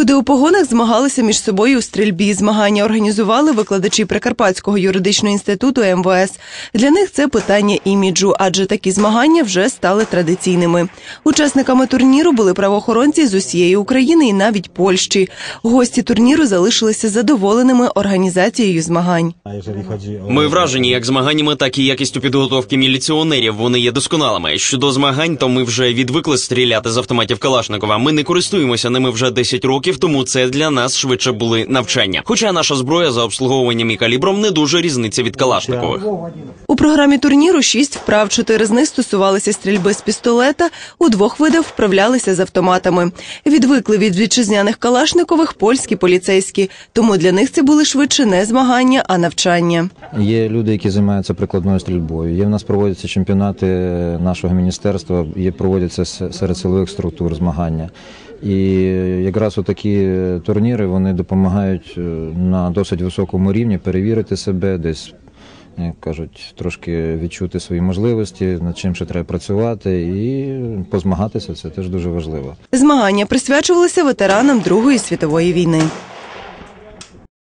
Люди у погонах змагалися між собою у стрільбі. Змагання організували викладачі Прикарпатського юридичного інституту МВС. Для них це питання іміджу, адже такі змагання вже стали традиційними. Учасниками турніру були правоохоронці з усієї України і навіть Польщі. Гості турніру залишилися задоволеними організацією змагань. Ми вражені як змаганнями, так і якістю підготовки міліціонерів. Вони є досконалими. Щодо змагань, то ми вже відвикли стріляти з автоматів Калашникова. Ми не користуємося ними вже 10 років, тому це для нас швидше були навчання. Хоча наша зброя за обслуговуванням і калібром не дуже різниця від Калашникових. У програмі турніру шість вправ. Чотири з них стосувалися стрільби з пістолета. У двох видах вправлялися з автоматами. Відвикли від вітчизняних калашникових польські поліцейські. Тому для них це були швидше не змагання, а навчання. Є люди, які займаються прикладною стрільбою. Є в нас проводяться чемпіонати нашого міністерства, є проводяться серед силових структур змагання. І якраз такі турніри вони допомагають е, на досить високому рівні перевірити себе, десь як кажуть, трошки відчути свої можливості, над чим ще треба працювати, і позмагатися це теж дуже важливо. Змагання присвячувалися ветеранам Другої світової війни.